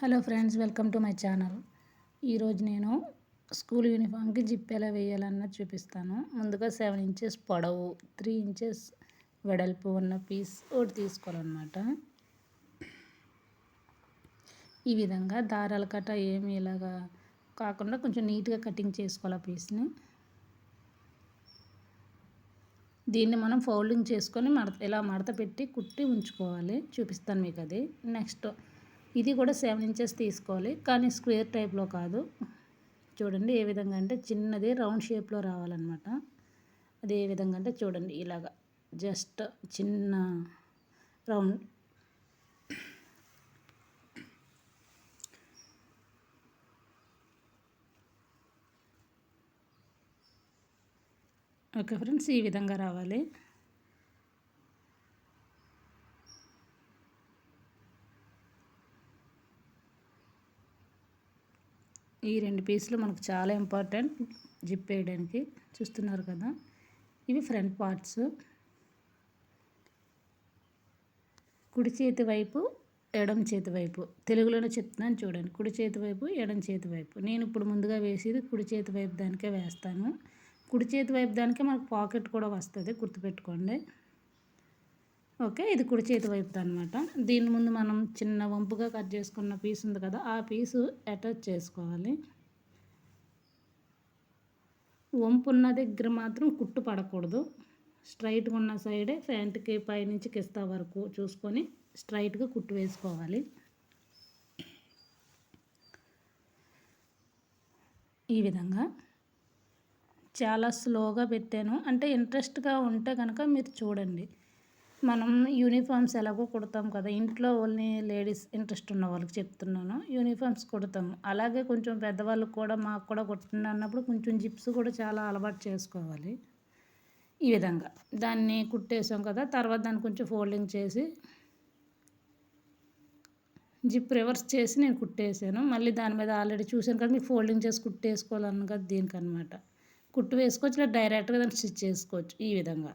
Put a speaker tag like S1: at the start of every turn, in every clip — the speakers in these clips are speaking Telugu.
S1: Hello friends welcome to my channel. ఈరోజు నేను స్కూల్ యూనిఫామ్కి జిప్ ఎలా వేయాలన్నది చూపిస్తాను. ముందుగా సెవెన్ ఇంచెస్ పొడవు త్రీ ఇంచెస్ వెడల్పు ఉన్న పీస్ ఒకటి తీసుకోవాలన్నమాట. ఈ విధంగా దారాలు కట్ట ఏమి ఇలాగా కాకుండా కొంచెం నీట్గా కటింగ్ చేసుకోవాలి పీస్ని. దీన్ని మనం ఫోల్డింగ్ చేసుకొని మడత ఇలా మడత పెట్టి కుట్టి ఉంచుకోవాలి. చూపిస్తాను మీకు అది. నెక్స్ట్ ఇది కూడా సెవెన్ ఇంచెస్ తీసుకోవాలి. కానీ స్క్వేర్ టైప్లో కాదు. చూడండి ఏ విధంగా అంటే చిన్నది రౌండ్ షేప్లో రావాలన్నమాట. అది ఏ విధంగా అంటే చూడండి ఇలాగా జస్ట్ చిన్న రౌండ్ ఓకే ఫ్రెండ్స్ ఈ విధంగా రావాలి. ఈ రెండు పీసులు మనకు చాలా ఇంపార్టెంట్ జిప్ వేయడానికి చూస్తున్నారు కదా. ఇవి ఫ్రంట్ పార్ట్స్. కుడి చేతి వైపు ఎడం చేతి వైపు. తెలుగులోనే చెప్తున్నాను చూడండి. కుడి చేతి వైపు ఎడం చేతి వైపు. నేను ఇప్పుడు ముందుగా వేసేది కుడి చేతి వైపు దానికే వేస్తాను. కుడి చేతి వైపు దానికే మనకు పాకెట్ కూడా వస్తుంది. గుర్తుపెట్టుకోండి. ఓకే ఇది కుడి చేతి వైపు అనమాట దీని ముందు మనం చిన్న వంపుగా కట్ చేసుకున్న పీస్ ఉంది కదా ఆ పీసు అటాచ్ చేసుకోవాలి. వంపు ఉన్న దగ్గర మాత్రం కుట్టు పడకూడదు. స్ట్రైట్గా ఉన్న సైడే ప్యాంట్కి పైనుంచి కిస్తా వరకు చూసుకొని స్ట్రైట్గా కుట్టు వేసుకోవాలి. ఈ విధంగా చాలా స్లోగా పెట్టాను. అంటే ఇంట్రెస్ట్గా ఉంటే కనుక మీరు చూడండి. మనం యూనిఫామ్స్ ఎలాగో కుడతాం కదా. ఇంట్లో ఓన్లీ లేడీస్ ఇంట్రెస్ట్ ఉన్న వాళ్ళకి చెప్తున్నాను. యూనిఫామ్స్ కుడతాము. అలాగే కొంచెం పెద్దవాళ్ళకి కూడా మాకు కూడా కుట్టండి అన్నప్పుడు కొంచెం జిప్స్ కూడా చాలా అలవాటు చేసుకోవాలి. ఈ విధంగా. దాన్ని కుట్టేసాం కదా. తర్వాత దాన్ని కొంచెం ఫోల్డింగ్ చేసి జిప్ రివర్స్ చేసి నేను కుట్టేసాను. మళ్ళీ దాని మీద ఆల్రెడీ చూసాను కదా మీకు ఫోల్డింగ్ చేసి కుట్టేసుకోవాలన్న కదా దీనికనమాట కుట్టు వేసుకోవచ్చు లేదా డైరెక్ట్గా దాన్ని స్టిచ్ చేసుకోవచ్చు. ఈ విధంగా.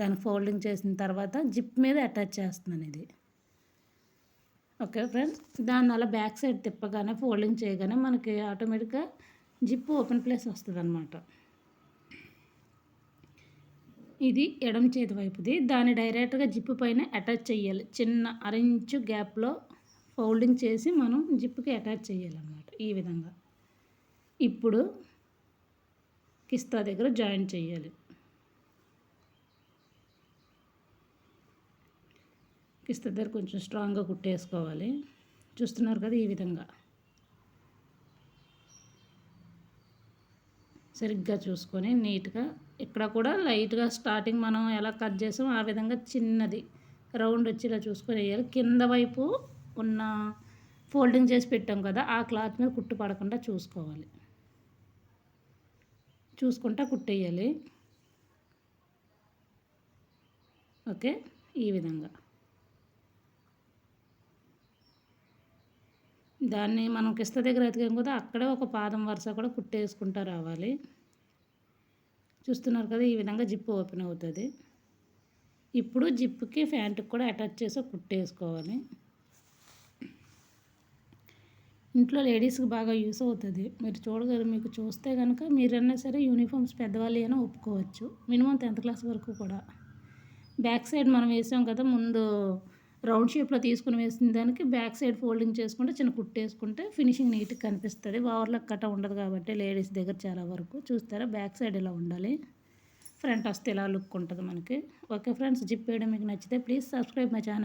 S1: దాన్ని ఫోల్డింగ్ చేసిన తర్వాత జిప్ మీద అటాచ్ చేస్తున్నాను ఇది. ఓకే ఫ్రెండ్స్ దాన్ని అలా బ్యాక్ సైడ్ తిప్పగానే ఫోల్డింగ్ చేయగానే మనకి ఆటోమేటిక్గా జిప్ ఓపెన్ ప్లేస్ వస్తుంది అనమాట ఇది ఎడం చేతి వైపుది. దాన్ని డైరెక్ట్గా జిప్ పైన అటాచ్ చేయాలి. చిన్న అరెంచు గ్యాప్లో ఫోల్డింగ్ చేసి మనం జిప్కి అటాచ్ చేయాలన్నమాట ఈ విధంగా. ఇప్పుడు కిస్తా దగ్గర జాయిన్ చేయాలి. కిస్త దగ్గర కొంచెం స్ట్రాంగ్గా కుట్టేసుకోవాలి. చూస్తున్నారు కదా ఈ విధంగా. సరిగ్గా చూసుకొని నీట్గా ఇక్కడ కూడా లైట్గా స్టార్టింగ్ మనం ఎలా కట్ చేసామో ఆ విధంగా చిన్నది. రౌండ్ వచ్చేలా చూసుకొని వేయాలి. కింద వైపు ఉన్న ఫోల్డింగ్ చేసి పెట్టాం కదా ఆ క్లాత్ మీద కుట్టు పడకుండా చూసుకోవాలి. చూసుకుంటా కుట్టేయాలి. ఓకే? ఈ విధంగా. దాన్ని మనం కిస్త దగ్గర ఎతికాం కదా అక్కడే ఒక పాదం వరుస కూడా కుట్టేసుకుంటూ రావాలి. చూస్తున్నారు కదా ఈ విధంగా జిప్పు ఓపెన్ అవుతుంది. ఇప్పుడు జిప్పుకి ఫ్యాంట్కి కూడా అటాచ్ చేసి కుట్టేసుకోవాలి. ఇంట్లో లేడీస్కి బాగా యూస్ అవుతుంది. మీరు చూడగలరు మీకు చూస్తే కనుక మీరన్నా సరే యూనిఫామ్స్ పెద్దవాళ్ళు అయినా ఒప్పుకోవచ్చు. మినిమం టెన్త్ క్లాస్ వరకు కూడా. బ్యాక్ సైడ్ మనం వేసాం కదా ముందు రౌండ్ షేప్లో తీసుకుని వేసిన దానికి బ్యాక్ సైడ్ ఫోల్డింగ్ చేసుకుంటే చిన్న కుట్టేసుకుంటే ఫినిషింగ్ నీట్గా కనిపిస్తుంది. ఓవర్లకు కట్ట ఉండదు కాబట్టి లేడీస్ దగ్గర చాలా వరకు చూస్తారా? బ్యాక్ సైడ్ ఇలా ఉండాలి? ఫ్రంట్ వస్తే ఇలా లుక్ ఉంటుంది మనకి? ఓకే ఫ్రెండ్స్ జిప్ వేయడం మీకు నచ్చితే ప్లీజ్ సబ్స్క్రైబ్ మై ఛానల్.